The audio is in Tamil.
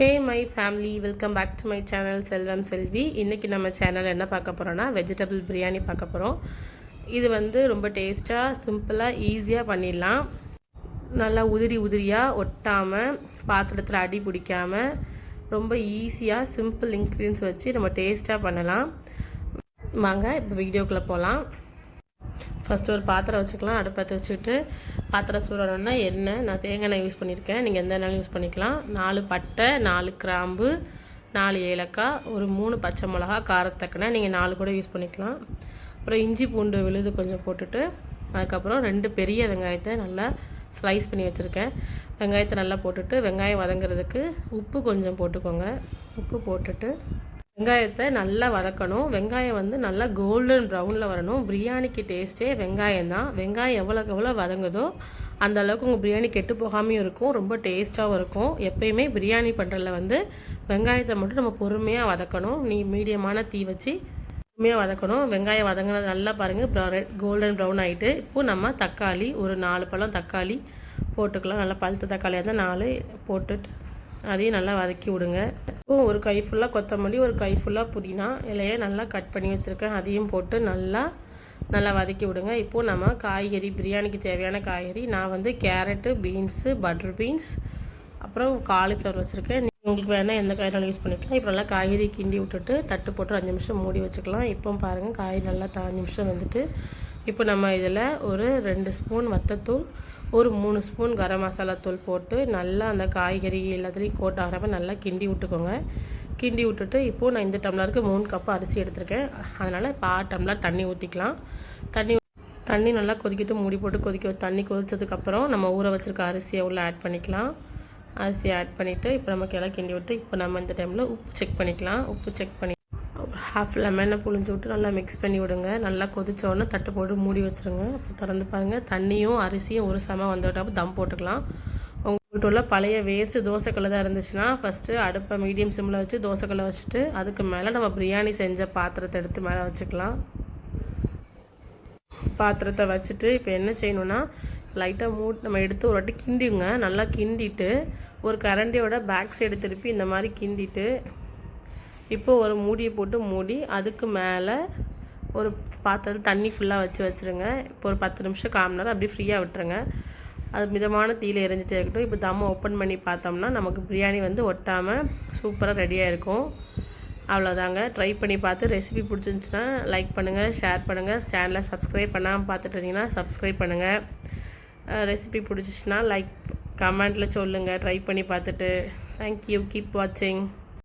Hey my family welcome back to my channel Selvam Selvi. இன்றைக்கி நம்ம சேனல் என்ன பார்க்க போகிறோன்னா வெஜிடபிள் பிரியாணி பார்க்க போகிறோம் இது வந்து ரொம்ப டேஸ்ட்டாக சிம்பிளாக ஈஸியாக பண்ணிடலாம். நல்லா உதிரி உதிரியாக ஒட்டாமல் பாத்திரத்தில் அடி பிடிக்காமல் ரொம்ப ஈஸியாக சிம்பிள் இன்க்ரீடியன்ஸ் வச்சு நம்ம டேஸ்ட்டாக பண்ணலாம். வாங்க இப்போ வீடியோக்குள்ளே போகலாம் ஃபஸ்ட்டு ஒரு பாத்திரம் வச்சுக்கலாம் அடுப்பத்தை வச்சுட்டு பாத்திரம் சூடணுன்னா எண்ணெய் நான் தேங்காய் எண்ணெய் யூஸ் பண்ணியிருக்கேன் நீங்கள் எந்த எண்ணெயும் யூஸ் பண்ணிக்கலாம். நாலு பட்டை நாலு கிராம்பு நாலு ஏலக்காய் ஒரு மூணு பச்சை மிளகா காரத்தக்கனை நீங்கள் நாலு கூட யூஸ் பண்ணிக்கலாம். அப்புறம் இஞ்சி பூண்டு விழுது கொஞ்சம் போட்டுட்டு அதுக்கப்புறம் ரெண்டு பெரிய வெங்காயத்தை நல்லா ஸ்லைஸ் பண்ணி வச்சுருக்கேன். வெங்காயத்தை நல்லா போட்டுட்டு வெங்காயம் வதங்குறதுக்கு உப்பு கொஞ்சம் போட்டுக்கோங்க. உப்பு போட்டுட்டு வெங்காயத்தை நல்லா வதக்கணும். வெங்காயம் வந்து நல்லா கோல்டன் ப்ரௌனில் வரணும். பிரியாணிக்கு டேஸ்ட்டே வெங்காயம் தான். வெங்காயம் எவ்வளோக்கு எவ்வளோ வதங்குதோ அந்த அளவுக்கு உங்கள் பிரியாணி கெட்டு போகாமையும் இருக்கும். ரொம்ப டேஸ்ட்டாகவும் இருக்கும். எப்பயுமே பிரியாணி பண்ணுறதுல வந்து வெங்காயத்தை மட்டும் நம்ம பொறுமையாக வதக்கணும். நீ மீடியமான தீ வச்சு பொறுமையாக வதக்கணும். வெங்காயம் வதங்கினது நல்லா பாருங்கள் ரெட் கோல்டன் ப்ரௌன் ஆகிட்டு இப்போது நம்ம தக்காளி ஒரு நாலு பழம் தக்காளி போட்டுக்கலாம். நல்லா பழுத்த தக்காளியாக தான் நாலு போட்டுட்டு அதையும் நல்லா வதக்கி விடுங்க. ஒரு கை ஃபுல்லாக கொத்தமல்லி ஒரு கை ஃபுல்லாக புதினா இலையை நல்லா கட் பண்ணி வச்சுருக்கேன். அதையும் போட்டு நல்லா நல்லா வதக்கி விடுங்க. இப்போது நம்ம காய்கறி பிரியாணிக்கு தேவையான காய்கறி நான் வந்து கேரட்டு பீன்ஸு பட்டர் பீன்ஸ் அப்புறம் காலிஃப்ளவர் வச்சுருக்கேன். உங்களுக்கு வேணால் எந்த காய்கறி யூஸ் பண்ணிக்கலாம். இப்போ நல்லா காய்கறி கிண்டி விட்டுட்டு தட்டு போட்டு அஞ்சு நிமிஷம் மூடி வச்சுக்கலாம். இப்போ பாருங்கள் காய் நல்லா அஞ்சு நிமிஷம் வந்துட்டு இப்போ நம்ம இதில் ஒரு ரெண்டு ஸ்பூன் வத்தத்தூள் ஒரு மூணு ஸ்பூன் கரம் மசாலா தூள் போட்டு நல்லா அந்த காய்கறி எல்லாத்துலேயும் கோட் ஆகிறப்ப நல்லா கிண்டி விட்டுக்கோங்க. கிண்டி விட்டுட்டு இப்போது நான் இந்த டம்ளருக்கு மூணு கப்பு அரிசி எடுத்திருக்கேன். அதனால் பா டம்ளர் தண்ணி ஊற்றிக்கலாம் தண்ணி தண்ணி நல்லா கொதிக்கிட்டு மூடி போட்டு கொதிக்க தண்ணி கொதித்ததுக்கப்புறம் நம்ம ஊற வச்சுருக்க அரிசியை உள்ளே ஆட் பண்ணிக்கலாம். அரிசியை ஆட் பண்ணிவிட்டு இப்போ நம்ம கிளை கிண்டி விட்டு இப்போ நம்ம இந்த டைமில் உப்பு செக் பண்ணிக்கலாம். உப்பு செக் பண்ணி ஹாஃப் லெமனை புழிஞ்சு விட்டு நல்லா மிக்ஸ் பண்ணி விடுங்க. நல்லா கொதிச்சோடனே தட்டு போட்டு மூடி வச்சுருங்க. அப்போ திறந்து பாருங்கள் தண்ணியும் அரிசியும் ஒரு சம வந்துவிட்டப்போ தம் போட்டுக்கலாம். உங்கள்கிட்ட உள்ள பழைய வேஸ்ட்டு தோசைக்கல்லை தான் இருந்துச்சுன்னா ஃபஸ்ட்டு அடுப்பை மீடியம் சிம்மில் வச்சு தோசைக்கல்லை வச்சுட்டு அதுக்கு மேலே நம்ம பிரியாணி செஞ்ச பாத்திரத்தை எடுத்து மேலே வச்சுக்கலாம். பாத்திரத்தை வச்சுட்டு இப்போ என்ன செய்யணுன்னா லைட்டாக மூட் நம்ம எடுத்து ஒரு வாட்டி கிண்டிங்க நல்லா கிண்டிட்டு ஒரு கரண்டியோட பேக் சைடு திருப்பி இந்த மாதிரி கிண்டிட்டு இப்போது ஒரு மூடியை போட்டு மூடி அதுக்கு மேலே ஒரு பாத்திரம் தண்ணி ஃபுல்லாக வச்சு வச்சுருங்க. இப்போ ஒரு பத்து நிமிஷம் காம நேரம் அப்படியே ஃப்ரீயாக விட்டுருங்க. அது மிதமான தீயில் எரிஞ்சிட்டே இருக்கட்டும். இப்போ தம்மை ஓப்பன் பண்ணி பார்த்தோம்னா நமக்கு பிரியாணி வந்து ஒட்டாமல் சூப்பராக ரெடியாக இருக்கும். அவ்வளோதாங்க ட்ரை பண்ணி பார்த்து ரெசிபி பிடிச்சிருந்துச்சுன்னா லைக் பண்ணுங்கள் ஷேர் பண்ணுங்கள் சேனலை சப்ஸ்கிரைப் பண்ணாமல் பார்த்துட்டு இருந்தீங்கன்னா சப்ஸ்கிரைப் பண்ணுங்கள் ரெசிபி பிடிச்சிச்சின்னா லைக் கமெண்ட்டில் சொல்லுங்கள் ட்ரை பண்ணி பார்த்துட்டு. தேங்க்யூ கீப் வாட்சிங்